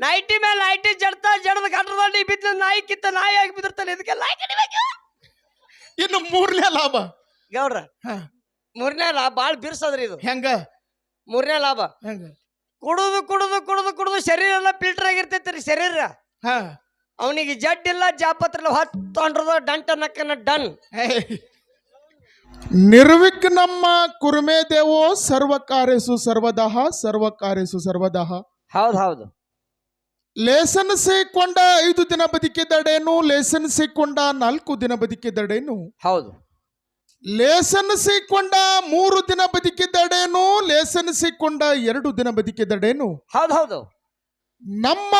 Nighty ಮೇಲೆ nighty ಜಡ್ತಾ ಜಡದ ಕಟ್ಟದಲ್ಲಿ ಬಿದ್ದ ನಾಯಿ ಕಿತ್ತ ನಾಯಿ ಆಗಿ ಬಿದ್ದಿರ್ತಾನೆ. ಇದಕ್ಕೆ ನಾಯಿ ಕಡಿಬೇಕು ಇನ್ನು ಮೂರನೇ ಲಾಭ. ಗೌಡ್ರ. ಮೂರನೇ ಲಾಭ ಬಾಳ್ ಬಿರ್ಸದ್ರಿ ಇದು. ಹೆಂಗ? ಮೂರನೇ ಲಾಭ. ಹೆಂಗ? ಕುಡುದು ಕುಡುದು ಕುಡುದು ಕುಡುದು ಶರೀರ ಎಲ್ಲ ಫಿಲ್ಟರ್ ಆಗಿರ್ತೈತಿ ರೀ ಶರೀರ. ಹ. ಅವನಿಗೆ ಜಡ್ ಇಲ್ಲ ಜಾಪತ್ರ ಇಲ್ಲ ಹೊತ್ತೊಂಡ್ರದ ಡಂಟ ನಕ್ಕನ ಡನ್. ನಿರ್ವಿಕ್ ನಿರ್ವಿಘ್ನಮ್ಮ ಕುರುಮೇ ದೇವೋ ಸರ್ವ ಕಾರ್ಯಸು ಸರ್ವದಹ ಸರ್ವ ಕಾರ್ಯಸು ಸರ್ವದಹ. ಹೌದ್ ಹೌದು. ಲೇಸನ್ ಸೇಕೊಂಡ ಐದು ದಿನ ಬದುಕಿದಡೇನು ಲೇಸನ್ ಸೇಕೊಂಡ ನಾಲ್ಕು ದಿನ ಬದುಕಿದಡೇನು? ಹೌದು. ಲೇಸನ್ ಸಿಕ್ಕೊಂಡ ಮೂರು ದಿನ ಬದುಕಿದಡೇನು ಲೇಸನ್ ಸಿಕ್ಕೊಂಡ ಎರಡು ದಿನ ಬದುಕಿದಡೇನು? ಹೌದು ಹೌದು. ನಮ್ಮ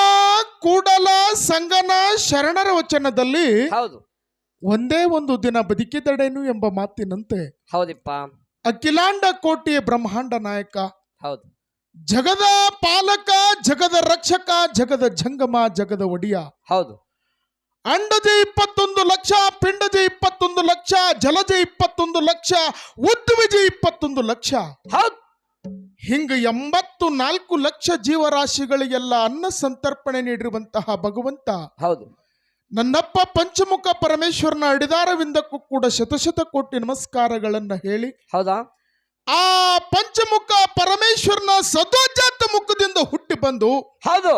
ಕೂಡಲ ಸಂಗನ ಶರಣರ ವಚನದಲ್ಲಿ ಹೌದು. ಒಂದೇ ಒಂದು ದಿನ ಬದುಕಿದಡೇನು ಎಂಬ ಮಾತಿನಂತೆ. ಹೌದಿಪ್ಪ. ಅಖಿಲಾಂಡ ಕೋಟಿಯ ಬ್ರಹ್ಮಾಂಡ ನಾಯಕ. ಹೌದು. ಜಗದ ಪಾಲಕ ಜಗದ ರಕ್ಷಕ ಜಗದ ಜಂಗಮ ಜಗದ ಒಡಿಯ. ಹೌದು. ಅಂಡಜೆ ಇಪ್ಪತ್ತೊಂದು ಲಕ್ಷ ಪಿಂಡಜ ಇಪ್ಪತ್ತೊಂದು ಲಕ್ಷ ಜಲಜ ಇಪ್ಪತ್ತೊಂದು ಲಕ್ಷ ಉದ್ವಿಜ ಇಪ್ಪತ್ತೊಂದು ಲಕ್ಷ. ಹೌದು. ಹಿಂಗ ಎಂಬತ್ತು ನಾಲ್ಕು ಲಕ್ಷ ಜೀವರಾಶಿಗಳಿಗೆಲ್ಲ ಅನ್ನ ಸಂತರ್ಪಣೆ ನೀಡಿರುವಂತಹ ಭಗವಂತ. ಹೌದು. ನನ್ನಪ್ಪ ಪಂಚಮುಖ ಪರಮೇಶ್ವರನ ಅಡಿದಾರವಿಂದಕ್ಕೂ ಕೂಡ ಶತಶತ ಕೋಟಿ ನಮಸ್ಕಾರಗಳನ್ನ ಹೇಳಿ. ಹೌದಾ? ಆ ಪಂಚಮುಖ ಪರಮೇಶ್ವರನ ಸದೋಜಾತ ಮುಖದಿಂದ ಹುಟ್ಟಿ ಬಂದು ಹೌದು.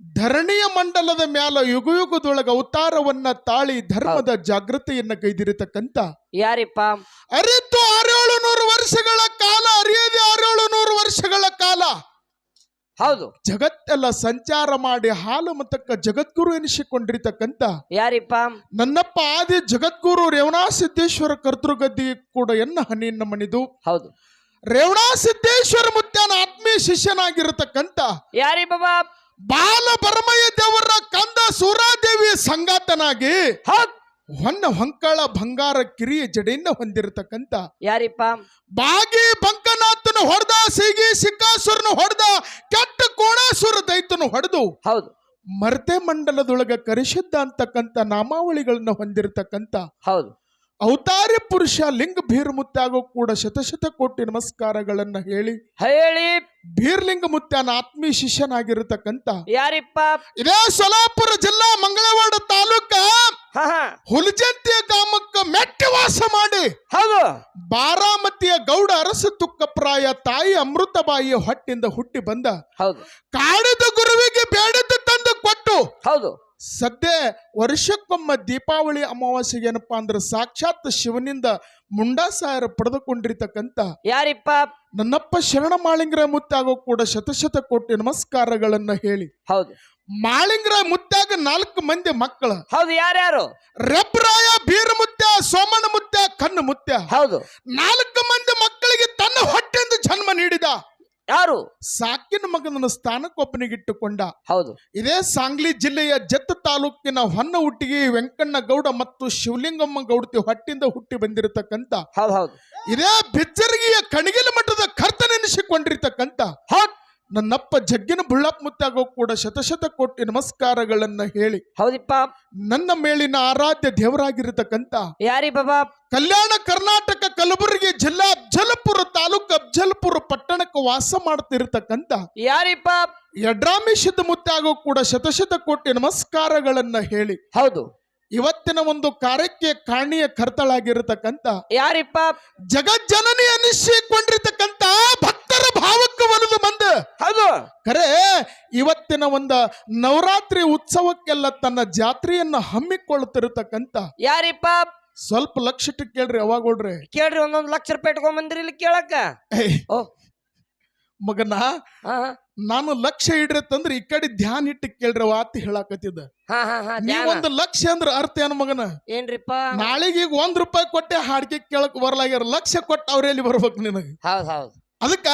ಧರಣಿಯ ಮಂಡಲದ ಮ್ಯಾಲ ಯುಗಯುಗದೊಳಗ ಅವತಾರವನ್ನ ತಾಳಿ ಧರ್ಮದ ಜಾಗೃತಿಯನ್ನ ಕೈದಿರತಕ್ಕಂತ ಯಾರಿಪ್ಪ? ಅರಿತು ಆರೇಳು ನೂರು ಹೌದು. ಜಗತ್ತೆಲ್ಲ ಸಂಚಾರ ಮಾಡಿ ಹಾಲು ಮತಕ್ಕ ಜಗದ್ಗುರು ಎನಿಸಿಕೊಂಡಿರ್ತಕ್ಕಂತ ಯಾರಿಪ್ಪ? ನನ್ನಪ್ಪ ಆದಿ ಜಗದ್ಗುರು ರೇವಣಾ ಸಿದ್ದೇಶ್ವರ ಕರ್ತೃಗದ್ದಿ ಕೂಡ ಎನ್ನ ಹನಿ ಮಣಿದು ಹೌದು. ರೇವಣಾ ಸಿದ್ದೇಶ್ವರ ಮುತ್ಯಾನ ಆತ್ಮೀಯ ಶಿಷ್ಯನಾಗಿರತಕ್ಕಂತ ಯಾರಿ ಬಾಬಾ? ಬಾಲ ಬರಮಯ್ಯ ದೇವರ ಕಂದ ಸೂರಾದೇವಿಯ ಸಂಗಾತನಾಗಿ ಹೌದ್. ಹೊನ್ನ ಹೊಂಕಳ ಬಂಗಾರ ಕಿರಿಯ ಜಡೆಯನ್ನ ಹೊಂದಿರತಕ್ಕಂತ ಯಾರಿಪ್ಪ? ಬಾಗಿ ಬಂಕನಾಥನ ಹೊಡೆದ ಸಿಗಿ ಸಿಕ್ಕಾಸುರನ ಹೊಡೆದ ಕೆಟ್ಟ ಕೋಣಾಸುರ ದೈತನು ಹೊಡೆದು ಹೌದು. ಮರ್ತೆ ಮಂಡಲದೊಳಗ ಕರಿಸಿದ್ದ ಅಂತಕ್ಕಂಥ ನಾಮಾವಳಿಗಳನ್ನ ಹೊಂದಿರತಕ್ಕಂತ ಹೌದು. ಅವತಾರಿ ಪುರುಷ ಲಿಂಗ ಭೀರಮುತ್ತಾಗೋ ಕೂಡ ಶತಶತ ಕೋಟಿ ನಮಸ್ಕಾರಗಳನ್ನ ಹೇಳಿ ಹೇಳಿ. ಭೀರ್ಲಿಂಗ ಮುತ್ಯಾನ ಆತ್ಮೀಯ ಶಿಷ್ಯನಾಗಿರತಕ್ಕಂತ ಯಾರಿಪ್ಪ? ಇದೇ ಸೊಲಾಪುರ ಜಿಲ್ಲಾ ಮಂಗಳವಾಡ ತಾಲೂಕ ಹುಲಜಂತಿಯ ಗ್ರಾಮಕ್ಕ ಮೆಟ್ಟಿ ವಾಸ ಮಾಡಿ ಹೌದು. ಬಾರಾಮತಿಯ ಗೌಡ ಅರಸ ತುಕ್ಕಪ್ರಾಯ ತಾಯಿ ಅಮೃತಬಾಯಿಯ ಹೊಟ್ಟಿಂದ ಹುಟ್ಟಿ ಬಂದ ಹೌದು. ಕಾಡಿದ ಗುರುವಿಗೆ ಬೇಡದ ತಂದು ಕೊಟ್ಟು ಹೌದು. ಸದ್ಯ ವರ್ಷಕ್ಕೊಮ್ಮ ದೀಪಾವಳಿ ಅಮಾವಾಸ್ಯೆಗೆ ಏನಪ್ಪಾ ಅಂದ್ರೆ ಸಾಕ್ಷಾತ್ ಶಿವನಿಂದ ಮುಂಡಾಸಾಯರ ಪಡೆದುಕೊಂಡಿರ್ತಕ್ಕಂತ ಯಾರಿಪ್ಪ? ನನ್ನಪ್ಪ ಶರಣ ಮಾಳಿಂಗ್ರ ಮುತ್ತಾಗೋ ಕೂಡ ಶತಶತ ಕೋಟಿ ನಮಸ್ಕಾರಗಳನ್ನ ಹೇಳಿ ಹೌದು. ಮಾಳಿಂಗ್ರ ಮುತ್ತಾಗ ನಾಲ್ಕು ಮಂದಿ ಮಕ್ಕಳು. ಹೌದು ಯಾರ್ಯಾರು? ರೆಬ್ರಾಯ ಬೀರಮುತ್ಯ ಸೋಮಣ್ಣ ಮುತ್ಯ ಕಣ್ಣು ಮುತ್ಯ. ಹೌದು. ನಾಲ್ಕು ಮಂದಿ ಮಕ್ಕಳಿಗೆ ತನ್ನ ಹೊಟ್ಟೆಂದು ಜನ್ಮ ನೀಡಿದ. ಯಾರು? ಸಾಕಿನ ಮಗನನ್ನು ಸ್ಥಾನಕ್ಕೊಬ್ಬನಿಗಿಟ್ಟುಕೊಂಡ ಹೌದು. ಇದೇ ಸಾಂಗ್ಲಿ ಜಿಲ್ಲೆಯ ಜತ್ತ ತಾಲೂಕಿನ ಹೊನ್ನ ಹುಟ್ಟಿಗೆ ವೆಂಕಣ್ಣ ಗೌಡ ಮತ್ತು ಶಿವಲಿಂಗಮ್ಮ ಗೌಡತಿ ಹೊಟ್ಟಿಂದ ಹುಟ್ಟಿ ಬಂದಿರತಕ್ಕಂತ. ಹೌದು ಹೌದು. ಇದೇ ಬಿಚ್ಚರ್ಗಿಯ ಕಣಗಿಲ ಮಠದ ಕರ್ತನೆನಿಸಿಕೊಂಡಿರ್ತಕ್ಕಂತ. ಹೌದ್. ನನ್ನಪ್ಪ ಜಗ್ಗಿನ ಬುಳ್ಳಪ್ಪ ಮುತ್ತಾಗೋ ಕೂಡ ಶತಶತ ಕೋಟಿ ನಮಸ್ಕಾರಗಳನ್ನ ಹೇಳಿ ಹೌದಿಪ್ಪ. ನನ್ನ ಮೇಲಿನ ಆರಾಧ್ಯ ದೇವರಾಗಿರತಕ್ಕಂತ ಯಾರಿ ಬಾಬಾ? ಕಲ್ಯಾಣ ಕರ್ನಾಟಕ ಕಲಬುರಗಿ ಜಿಲ್ಲಾ ಅಫ್ಜಲ್ಪುರ ತಾಲೂಕು ಅಫ್ಜಲ್ಪುರ ಪಟ್ಟಣಕ್ಕೆ ವಾಸ ಮಾಡ್ತಿರತಕ್ಕಂತ ಯಾರಿಪ್ಪ? ಯಡ್ರಾಮೇಶದ ಮುತ್ತಾಗೋ ಕೂಡ ಶತಶತ ಕೋಟಿ ನಮಸ್ಕಾರಗಳನ್ನ ಹೇಳಿ ಹೌದು. ಇವತ್ತಿನ ಒಂದು ಕಾರ್ಯಕ್ಕೆ ಕಾಣಿಯ ಕರ್ತಳಾಗಿರತಕ್ಕಂತ ಯಾರಿಪ್ಪ? ಜಗಜ್ಜನನಿ ಅನಿಸಿಕೊಂಡಿರ್ತಕ್ಕಂತ ಭಕ್ತರ ಭಾವಕ್ಕೆ ಒಲಿದು ಬಂದ ಹೌದು. ಖರೆ ಇವತ್ತಿನ ಒಂದು ನವರಾತ್ರಿ ಉತ್ಸವಕ್ಕೆಲ್ಲ ತನ್ನ ಜಾತ್ರೆಯನ್ನ ಹಮ್ಮಿಕೊಳ್ಳುತ್ತಿರತಕ್ಕಂತ. ಯಾರಿಪ್ಪ? ಸ್ವಲ್ಪ ಲಕ್ಷ ಇಟ್ಟು ಕೇಳ್ರಿ ಅವಾಗೋಡ್ರಿ ಕೇಳ್ರಿ ಒಂದೊಂದು ಲಕ್ಷ ರೂಪಾಯಿ ಇಟ್ಕೊಂಡ್ ಬಂದ್ರಿ ಇಲ್ಲಿ ಕೇಳಕ್ಕ. ಓ. ಮಗನ. ನಾನು ಲಕ್ಷ ಇಡ್ರಿ ತಂದ್ರೆ ಈ ಕಡೆ ಧ್ಯಾನ ಇಟ್ಟು ಕೇಳ್ರಿ ಅವ ಆತಿ ಹೇಳಾಕತ್ತಿದ್ದ. ಒಂದು ಲಕ್ಷ ಅಂದ್ರ ಅರ್ಥ ಏನು ಮಗನ? ಏನ್ರಿಪ್ಪ? ನಾಳೆಗೆ ಈಗ ಒಂದ್ ರೂಪಾಯಿ ಕೊಟ್ಟೆ ಹಾಡಿಕೆ ಕೇಳಕ್ ಬರ್ಲಾಗ್ಯಾರ ಲಕ್ಷ ಕೊಟ್ಟ ಅವ್ರೆಲ್ಲಿ ಬರ್ಬೇಕು ನಿನಗೆ? ಹೌದ್ ಹೌದು. ಅದಕ್ಕ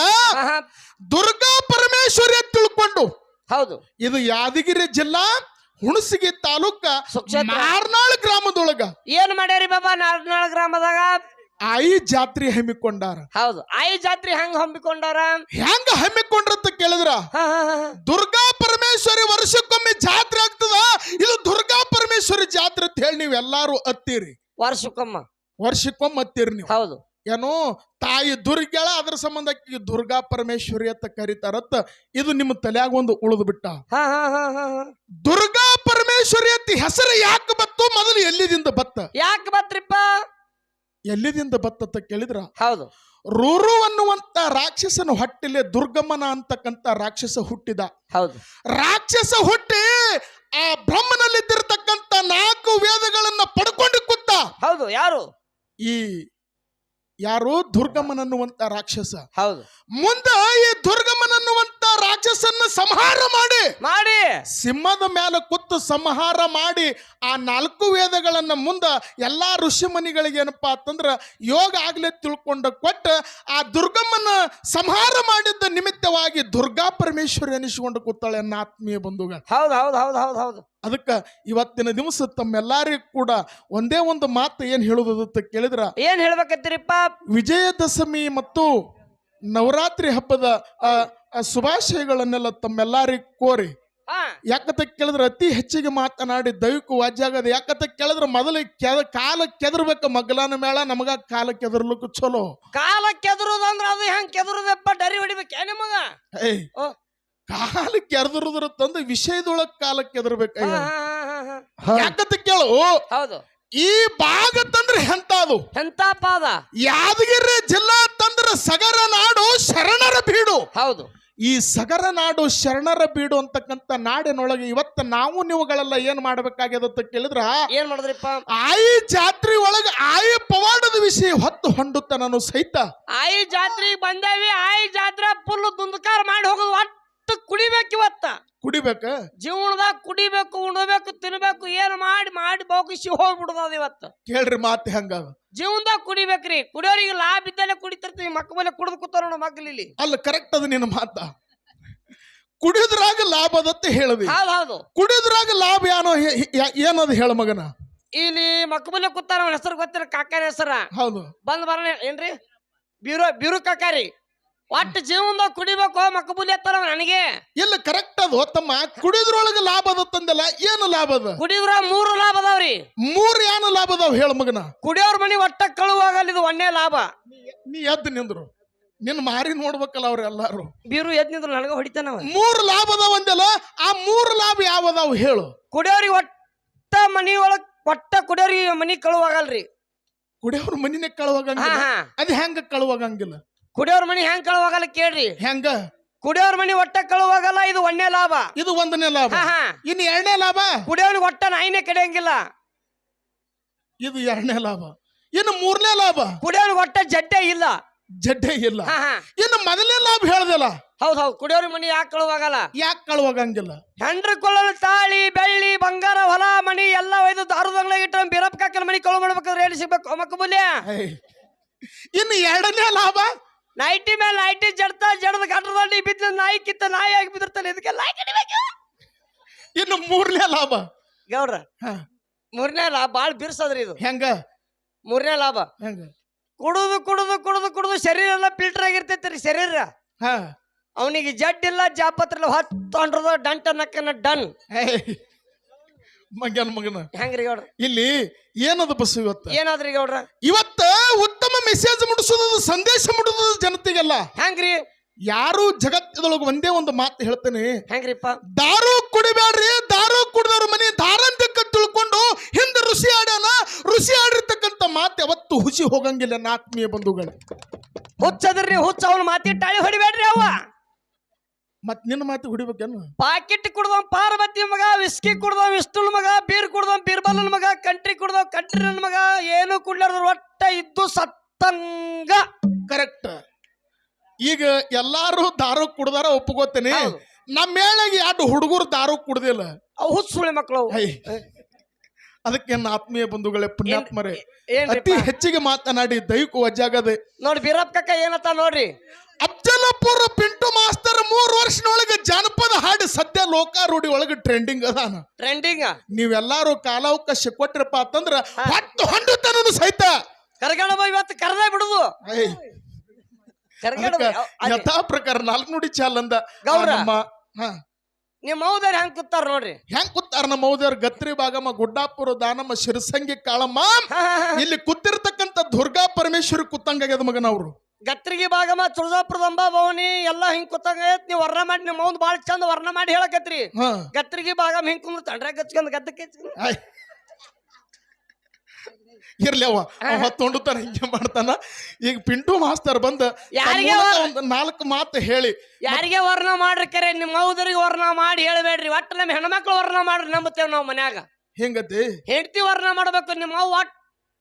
ದುರ್ಗಾ ಪರಮೇಶ್ವರಿ ಅಂತ ತಿಳ್ಕೊಂಡು. ಹೌದು. ಇದು ಯಾದಗಿರಿ ಜಿಲ್ಲಾ ಹುಣಸಗಿ ತಾಲೂಕ ಸುಕ್ಷೇತ್ರ. ಮಾರ್ನಾಳ್ ಗ್ರಾಮದೊಳಗ. ಏನ್ ಮಾಡ್ಯಾರಿ ಬಾಬಾ ನಾರ್ನಾಳ್ ಗ್ರಾಮದಾಗ? ಆಯಿ ಜಾತ್ರೆ ಹಮ್ಮಿಕೊಂಡಾರ. ಹೌದು. ಆಯಿ ಜಾತ್ರೆ ಹೆಂಗ್ ಹಮ್ಮಿಕೊಂಡಾರ? ಹೆಂಗ ಹಮ್ಮಿಕೊಂಡ್ರಂತ ಕೇಳಿದ್ರ? ಹಾ ಹಾ ಹಾ ದುರ್ಗಾ ಪರಮೇಶ್ವರಿ ವರ್ಷಕ್ಕೊಮ್ಮೆ ಜಾತ್ರೆ ಆಗ್ತದ? ಇದು ದುರ್ಗಾ ಪರಮೇಶ್ವರಿ ಜಾತ್ರೆ ಅಂತ ಹೇಳಿ ನೀವ್ ಎಲ್ಲಾರು ಅತ್ತೀರಿ ವರ್ಷಕ್ಕೊಮ್ಮ. ವರ್ಷಕ್ಕೊಮ್ಮೆ ಅತ್ತೀರಿ ನೀವು. ಹೌದು. ಏನೋ ತಾಯಿ ದುರ್ಗ್ಯಾಳ ಅದ್ರ ಸಂಬಂಧ ಆಕಿಗೆ ದುರ್ಗಾ ಪರಮೇಶ್ವರಿ ಅಂತ ಕರೀತಾರತ್ತ. ಇದು ನಿಮ್ಮ ತಲೆಯಾಗ ಒಂದು ಉಳಿದು ಬಿಟ್ಟ. ಹಾ ಹಾ ಹಾ ಹಾ ಹಾ. ದುರ್ಗಾ ಪರಮೇಶ್ವರಿ ಅಂತ ಹೆಸರು ಯಾಕೆ ಬತ್ತು ಮೊದಲು ಎಲ್ಲಿದಿಂದ ಬತ್ತ? ಯಾಕೆ ಬತ್ರಿಪ್ಪ ಎಲ್ಲಿದಿಂದ ಬತ್ತತ್ತ ಕೇಳಿದ್ರ? ಹೌದು. ರೂರು ಅನ್ನುವಂತ ರಾಕ್ಷಸನ ಹೊಟ್ಟಿಲೆ ದುರ್ಗಮ್ಮನ ಅಂತಕ್ಕಂತ ರಾಕ್ಷಸ ಹುಟ್ಟಿದ. ಹೌದು. ರಾಕ್ಷಸ ಹುಟ್ಟಿ ಆ ಬ್ರಹ್ಮನಲ್ಲಿದ್ದಿರತಕ್ಕಂತ ನಾಲ್ಕು ವೇದಗಳನ್ನ ಪಡ್ಕೊಂಡು ಕೂತ ಹೌದು ಯಾರು? ಈ ಯಾರು ದುರ್ಗಮ್ಮನನ್ನುವಂತ ರಾಕ್ಷಸ. ಹೌದು. ಮುಂದೆ ಈ ದುರ್ಗಮನನ್ನುವಂತ ರಾಕ್ಷಸನ್ನ ಸಂಹಾರ ಮಾಡಿ. ಮಾಡಿ. ಸಿಂಹದ ಮೇಲೆ ಕುತ್ತು ಸಂಹಾರ ಮಾಡಿ ಆ ನಾಲ್ಕು ವೇದಗಳನ್ನ ಮುಂದ ಎಲ್ಲಾ ಋಷಿ ಮುನಿಗಳಿಗೆ ಏನಪ್ಪಾ ಅಂತಂದ್ರ ಯೋಗ ಆಗ್ಲೇ ತಿಳ್ಕೊಂಡ ಕೊಟ್ಟ ಆ ದುರ್ಗಮ್ಮನ ಸಂಹಾರ ಮಾಡಿದ್ದ ನಿಮಿತ್ತವಾಗಿ ದುರ್ಗಾ ಪರಮೇಶ್ವರಿ ಅನಿಸಿಕೊಂಡು ಕೂತಾಳೆ ನನ್ನ ಆತ್ಮೀಯ ಬಂಧುಗಳು. ಹೌದು ಹೌದು ಹೌದು ಹೌದು ಹೌದು. ಅದಕ್ಕ ಇವತ್ತಿನ ದಿವಸ ತಮ್ಮೆಲ್ಲರಿಗೂ ಕೂಡ ಒಂದೇ ಒಂದು ಮಾತು ಏನು ಹೇಳೋದು ಅಂತ ಕೇಳಿದ್ರ? ಏನ್ ಹೇಳ್ಬೇಕತ್ತೀರಿಪ್ಪ ವಿಜಯದಶಮಿ ಮತ್ತು ನವರಾತ್ರಿ ಹಬ್ಬದ ಆ, ಆ ಶುಭಾಶಯಗಳನ್ನೆಲ್ಲ ತಮ್ಮೆಲ್ಲರಿಗೂ ಕೋರಿ. ಹಾ. ಯಾಕಂತ ಕೇಳಿದ್ರೆ ಅತಿ ಹೆಚ್ಚಿಗೆ ಮಾತನಾಡಿ ದೈವಿಕ ವಾಜ್ಯಾಗದ ಯಾಕತ ಕೇಳಿದ್ರೆ ಮೊದಲು ಕೆದ ಕಾಲ ಕೆದರ್ಬೇಕ. ಮಗ್ಲಾನ ಮೇಳ ನಮಗ ಕಾಲ ಕೆದರ್ಲಕ್ಕೂ ಚಲೋ. ಕಾಲ ಕೆದರುದಂದ್ರ ಅದು ಹೆಂಗ್ ಕೆದರುದಪ್ಪ? ಡರಿ ಹೊಡಿಬೇಕ ನಿಮಗ? ಏಯ್ ಓ. ಕಾಲ ಕೆದರುದ್ರ ತಂದು ವಿಷಯದೊಳಗ್ ಕಾಲಕ್ಕೆ ಹಾ. ಯಾಕಂತ ಕೇಳು. ಹೌದು. ಈ ಭಾಗ ತಂದ್ರೆ ಎಂತಾದು? ಎಂತ ಪಾದ? ಯಾದಗಿರಿ ಜಿಲ್ಲಾ ತಂದ್ರೆ ಸಗರ ನಾಡು ಶರಣರ ಬೀಡು. ಹೌದು. ಈ ಸಗರ ನಾಡು ಶರಣರ ಬೀಡು ಅಂತಕ್ಕಂತ ನಾಡಿನೊಳಗೆ ಇವತ್ತ ನಾವು ನೀವುಗಳೆಲ್ಲ ಏನ್ ಮಾಡ್ಬೇಕಾಗ್ಯದ ಅಂತ ಕೇಳಿದ್ರ? ಏನ್ ಮಾಡಿದ್ರಿಪ್ಪ? ಆಯಿ ಜಾತ್ರಿ ಒಳಗ ಆಯಿ ಪವಾಡದ ವಿಷಯ ಹೊತ್ತು ಹೊಂಡುತ್ತ ನಾನು ಸಹಿತ. ಆಯಿ ಜಾತ್ರಿ ಬಂದೇವಿ ಆಯಿ ಜಾತ್ರೆ ಫುಲ್ ದುಂದಕಾರ ಮಾಡಿ ಹೋಗೋದು ಒಟ್ಟು ಕುಡಿಬೇಕು ಇವತ್ತ. ಕುಡಿಬೇಕ? ಜೀವನದಾಗ ಕುಡಿಬೇಕು ಉಣಬೇಕು ತಿನ್ಬೇಕು ಏನ್ ಮಾಡಿ ಮಾಡಿ ಬೋಗಿಸಿ ಹೋಗ್ಬಿಡುದ ಇವತ್ತು. ಕೇಳ್ರಿ ಮಾತು ಹೆಂಗ ಜೀವನದಾಗ ಕುಡಿಬೇಕ್ರಿ. ಕುಡಿಯೋರಿಗೆ ಲಾಭ ಇದ್ದಲ್ಲೇ ಕುಡಿತಿರ್ತೀವಿ ಮಕ್ಕ ಮೇಲೆ ಕುಡಿದು ಕೂತಾರ ನೋಡ ಅಲ್ಲ ಕರೆಕ್ಟ್ ಅದು ನಿನ್ನ ಮಾತ. ಕುಡಿದ್ರಾಗ ಲಾಭ ಅದತ್ತೆ ಹೇಳದಿ. ಹೌದು ಹೌದು. ಕುಡಿದ್ರಾಗ ಲಾಭ ಏನೋ ಏನದ ಹೇಳ ಮಗನ? ಇಲ್ಲಿ ಮಕ್ಕ ಮೇಲೆ ಕೂತಾರ ಹೆಸರು ಗೊತ್ತಿರ ಕಾಕಾರಿ ಹೆಸರ. ಹೌದು. ಬಂದ್ ಬರೋಣ ಏನ್ರಿ? ಬ್ಯೂರೋ ಬ್ಯೂರೋ ಕಾಕಾರಿ. ಒಟ್ಟು ಜೀವನದಾಗ ಕುಡಿಬೇಕು ಮಕ್ಕಬುಲಿ ಅತ್ತಲ್ಲ ನನಗೆ. ಇಲ್ಲ ಕರೆಕ್ಟ್ ಅದು. ತಮ್ಮ ಕುಡಿದ್ರೊಳಗ ಲಾಭ ಅದತ್ತಂದಲ್ಲ ಏನು ಲಾಭ ಅದ? ಕುಡಿದ್ರ ಮೂರು ಲಾಭ ಅದಾವ್ರಿ. ಮೂರ್ ಏನು ಲಾಭ ಅದಾವ ಹೇಳ ಮಗನ? ಕುಡಿಯೋರ್ ಮನಿ ಒಟ್ಟ ಕಳುವಾಗಲ್ಲ ಇದು ಒಂದೇ ಲಾಭ. ನೀ ಎದ್ದು ನಿಂದ್ರು. ನಿನ್ ಮಾರಿ ನೋಡ್ಬೇಕಲ್ಲ ಅವ್ರ ಎಲ್ಲಾರು. ಬೀರು ಎದ್ ನಿಂದ್ರು ನನಗ ಹೊಡಿತಾನ ಮೂರ್ ಲಾಭ ಅದಾವ ಅಂದಲ್ಲ ಆ ಮೂರ್ ಲಾಭ ಯಾವದಾವ್ ಹೇಳು. ಕುಡಿಯೋರಿಗೆ ಒಟ್ಟ ಮನಿ ಒಳಗ್ ಒಟ್ಟ ಕುಡಿಯೋರಿಗೆ ಮನಿ ಕಳುವಾಗಲ್ರಿ. ಕುಡಿಯೋರ್ ಮನಿನೇ ಕಳುವಾಗಂಗಿಲ್ಲ. ಅದ್ ಹೆಂಗ ಕಳುವಾಗಂಗಿಲ್ಲ? ಕುಡಿಯೋರ್ ಮನಿ ಹೆಂಗ್ ಕಳುವಾಗಲ್ಲ ಕೇಳ್ರಿ. ಹೆಂಗ? ಕುಡಿಯೋರ್ ಮನಿ ಒಟ್ಟ ಕಳುವಾಗಲ್ಲ ಇದು ಒಂದೇ ಲಾಭ. ಇದು ಒಂದನೇ ಲಾಭ. ಹಾ ಹಾ. ಇನ್ನು ಎರಡನೇ ಲಾಭ? ಕುಡಿಯೋರಿಗೆ ಒಟ್ಟ ನಾಯಿನೇ ಕಡಿಯಂಗಿಲ್ಲ. ಇದು ಎರಡನೇ ಲಾಭ. ಇನ್ನು ಮೂರನೇ ಲಾಭ? ಕುಡಿಯೋರಿಗೆ ಒಟ್ಟ ಜಡ್ಡೆ ಇಲ್ಲ. ಜಡ್ಡೆ ಇಲ್ಲ. ಹಾ ಹಾ. ಇನ್ನು ಮೊದಲನೇ ಲಾಭ ಹೇಳ್ದಲ್ಲ? ಹೌದ್ ಹೌದು. ಕುಡಿಯೋರ್ ಮನಿ ಯಾಕೆ ಕಳುವಾಗಲ್ಲ? ಯಾಕೆ ಕಳುವಾಗಂಗಿಲ್ಲ? ಹೆಂಡ್ರ ಕೊಳ್ಳಲು ತಾಳಿ ಬೆಳ್ಳಿ ಬಂಗಾರ ಹೊಲ ಮನಿ ಎಲ್ಲ ಒಯ್ದು ದಾರುದಂಗ್ಲ ಇಟ್ಟು ಬಿರಪ್ ಕಾಕಲ್ ಮನಿ ಕಳು ಮಾಡ್ಬೇಕಾದ್ರೆ ಏನು ಸಿಗ್ಬೇಕು ಏಯ್. ಇನ್ನು ಎರಡನೇ ಲಾಭ? ನೈಟಿ ಮೇಲೆ ನೈಟಿ ಜಡ್ತಾ ಜಡದ ಗಂಟದಲ್ಲಿ ಬಿದ್ದ ನಾಯಿ ಕಿತ್ತ ನಾಯಿ ಆಗಿ ಬಿದ್ದಿರ್ತಾನೆ. ಇದಕ್ಕೆ ನಾಯಿ ಕಡಿಬೇಕು ಇನ್ನು ಮೂರನೇ ಲಾಭ. ಗೌಡ್ರ ಮೂರನೇ ಲಾಭ ಬಾಳ್ ಬಿರ್ಸದ್ರಿ ಇದು. ಹೆಂಗ? ಮೂರನೇ ಲಾಭ. ಹೆಂಗ? ಕುಡುದು ಕುಡುದು ಕುಡುದು ಕುಡುದು ಶರೀರ ಎಲ್ಲ ಫಿಲ್ಟರ್ ಆಗಿರ್ತೈತ್ರಿ ರೀ ಶರೀರ. ಹ. ಅವನಿಗೆ ಜಡ್ ಇಲ್ಲ ಜಾಪತ್ರ ಹೊತ್ತು ಅಂಡ್ರದ ಡಂಟ ನಕ್ಕನ ಡನ್ ಮಗನ ಮಗನ. ಹೆಂಗ್ರಿ ಗೌಡ್ರ? ಇಲ್ಲಿ ಏನದ ಬಸ್ ಇವತ್ತು? ಏನಾದ್ರಿ ಗೌಡ್ರ? ಇವತ್ತ ಉತ್ತಮ ಮೆಸೇಜ್ ಮುಡಿಸೋದು ಸಂದೇಶ ಮುಡಿಸೋದು ಜನತೆಗೆಲ್ಲ. ಹೆಂಗ್ರಿ? ಯಾರು ಜಗತ್ತದೊಳಗೆ ಒಂದೇ ಒಂದು ಮಾತು ಹೇಳ್ತೇನೆ. ಹೆಂಗ್ರಿಪ್ಪ? ದಾರು ಕುಡಿಬೇಡ್ರಿ ದಾರು ಕುಡಿದವ್ರ ಮನೆ ದಾರಂತಕ್ಕ ತಿಳ್ಕೊಂಡು ಹಿಂದೆ ಋಷಿ ಆಡ್ಯಾನ ಋಷಿ ಆಡಿರ್ತಕ್ಕಂಥ ಮಾತು ಯಾವತ್ತು ಹುಸಿ ಹೋಗಂಗಿಲ್ಲ ನನ್ನ ಆತ್ಮೀಯ ಬಂಧುಗಳು. ಹುಚ್ಚದ್ರಿ ಹುಚ್ಚ ಅವನು ಮಾತಿ ಟಾಳಿ ಹೊಡಿಬೇಡ್ರಿ ಅವ ಮತ್ ನಿನ್ನ ಮಾತು ಹುಡಿಬೇಕೇನು? ಪಾಕೆಟ್ ಕುಡ್ದವ್ ಪಾರ್ವತಿ ಮಗ ವಿಸ್ಕಿ ಕುಡ್ದವ್ ವಿಷ್ಣುಲ್ ಮಗ ಬೀರ್ ಕುಡ್ದವ್ ಬೀರ್ಬಲ್ ಮಗ ಕಂಟ್ರಿ ಕುಡ್ದವ್ ಕಂಟ್ರಿ ನನ್ ಮಗ ಏನು ಕುಡ್ಲಾರ್ದ ಒಟ್ಟ ಇದ್ದು ಸತ್ತಂಗ. ಕರೆಕ್ಟ್ ಈಗ ಎಲ್ಲಾರು ದಾರು ಕುಡ್ದಾರ ಒಪ್ಕೋತೇನೆ. ನಮ್ಮ ಮೇಳೆಗೆ ಎರಡು ಹುಡುಗರು ದಾರು ಕುಡ್ದಿಲ್ಲ? ಅವು ಸುಳಿ. ಐ ಅದಕ್ಕೆ ನನ್ನ ಆತ್ಮೀಯ ಬಂಧುಗಳೇ ಪುಣ್ಯಾತ್ಮರೇ ಅತಿ ಹೆಚ್ಚಿಗೆ ಮಾತನಾಡಿ ದೈವಿಕ ವಜ್ಜಾಗದೆ ನೋಡಿ ಬೀರಪ್ಪ ಕಕ್ಕ ಏನತ್ತ ನೋಡ್ರಿ? ಅಬ್ಜಲಪುರ ಪಿಂಟು ಮಾಸ್ತರ್ ಮೂರ್ ವರ್ಷನೊಳಗೆ ಜಾನಪದ ಹಾಡು ಸದ್ಯ ಲೋಕಾರೂಢಿ ಒಳಗೆ ಟ್ರೆಂಡಿಂಗ್ ಅದಾನ. ಟ್ರೆಂಡಿಂಗ್ ನೀವೆಲ್ಲಾರು ಕಾಲಾವಕಾಶ ಕೊಟ್ರಪ್ಪ ಅಂತಂದ್ರ ಹತ್ತು ಹೊಂಡುತ್ತನೂ ಸಹಿತ. ಕರ್ಗಣ ಇವತ್ತು ಕರ್ದೇ ಬಿಡುದು. ಯಥಾ ಪ್ರಕಾರ ನಾಲ್ಕು ನುಡಿ ಚಾಲ್ ಅಂದ. ಗೌರ. ನಮ್ಮ ಮೌದರ್ ಹೆಂಗ್ ಕೂತಾರ ನೋಡ್ರಿ? ಹೆಂಗ್ ಕುತ್ತಾರ ನಮ್ಮ ಮೌದರ್ ಗತ್ರಿ ಭಾಗಮ್ಮ ಗುಡ್ಡಾಪುರ ದಾನಮ್ಮ ಶಿರಸಂಗಿ ಕಾಳಮ್ಮ. ಇಲ್ಲಿ ಕುತ್ತಿರ್ತಕ್ಕಂತ ದುರ್ಗಾ ಪರಮೇಶ್ವರಿ ಕುತ್ತಂಗಾಗ್ಯದ ಮಗನ ಅವರು. ಗತ್ರಿಗೆ ಭಾಗಮ ತುಳಜಾಪುರದ ಅಂಬಾ ಭವನಿ ಎಲ್ಲಾ ಹಿಂಗ್ ಕೂತಂಗ ಐತ್ ನೀವ್ ವರ್ಣ ಮಾಡಿ ನಿಮ್ಮ ಮೌನ್ ಬಾಳ ಚಂದ ವರ್ಣ ಮಾಡಿ ಹೇಳಕತ್ರಿ. ಗತ್ರಿಗೆ ಭಾಗಮ ಹಿಂಗ್ ಕುಂದ್ರ ತಂಡ್ರ ಗಚ್ಕೊಂಡ್ ಗದ್ದಕ್ಕೆ. ಇರ್ಲಿ ಅವ ಅವ ತೊಂಡುತ್ತಾನ ಹಿಂಗೆ ಮಾಡ್ತಾನ. ಈಗ ಪಿಂಟು ಮಾಸ್ತರ್ ಬಂದ ಯಾರಿಗೆ ಒಂದು ನಾಲ್ಕು ಮಾತು ಹೇಳಿ. ಯಾರಿಗೆ ವರ್ಣ ಮಾಡ್ರಿ ಕರೆ? ನಿಮ್ಮ ಮೌದರಿಗೆ ವರ್ಣ ಮಾಡಿ ಹೇಳಬೇಡ್ರಿ. ಒಟ್ಟು ನಮ್ಮ ಹೆಣ್ಮಕ್ಳು ವರ್ಣ ಮಾಡ್ರಿ ನಂಬುತ್ತೇವ್ ನಾವು ಮನ್ಯಾಗ. ಹೆಂಗತಿ? ಹೆಂಡತಿ ವರ್ಣ ಮಾಡ್ಬೇಕು ನಿಮ್ಮ ಅವ್ವ ಒಟ್ಟು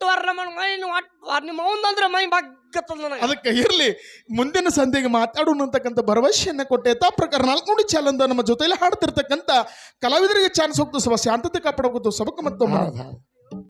ವರ್ಣ ಮಾಡಿ ಮೈ ನೀವು ಒಟ್ಟು ನಿಮ್ಮ ಮೈ ಬಗ್ಗತ್ತದ ನನಗೆ. ಅದಕ್ಕೆ ಇರ್ಲಿ ಮುಂದಿನ ಸಂಧಿಗೆ ಮಾತಾಡೋಣ ಅಂತಕ್ಕಂಥ ಭರವಸೆಯನ್ನ ಕೊಟ್ಟೆ. ತಾ ಪ್ರಕಾರ ನಾಲ್ಕು ನುಡಿ ಚಾಲಂದ ನಮ್ಮ ಜೊತೆಯಲ್ಲಿ ಹಾಡ್ತಿರ್ತಕ್ಕಂಥ ಕಲಾವಿದರಿಗೆ ಚಾನ್ಸ್ ಹೋಗ್ತು ಸಭಾ ಶಾಂತತೆ ಕಾಪಾಡೋದು ಸಬಕ ಮತ್ತು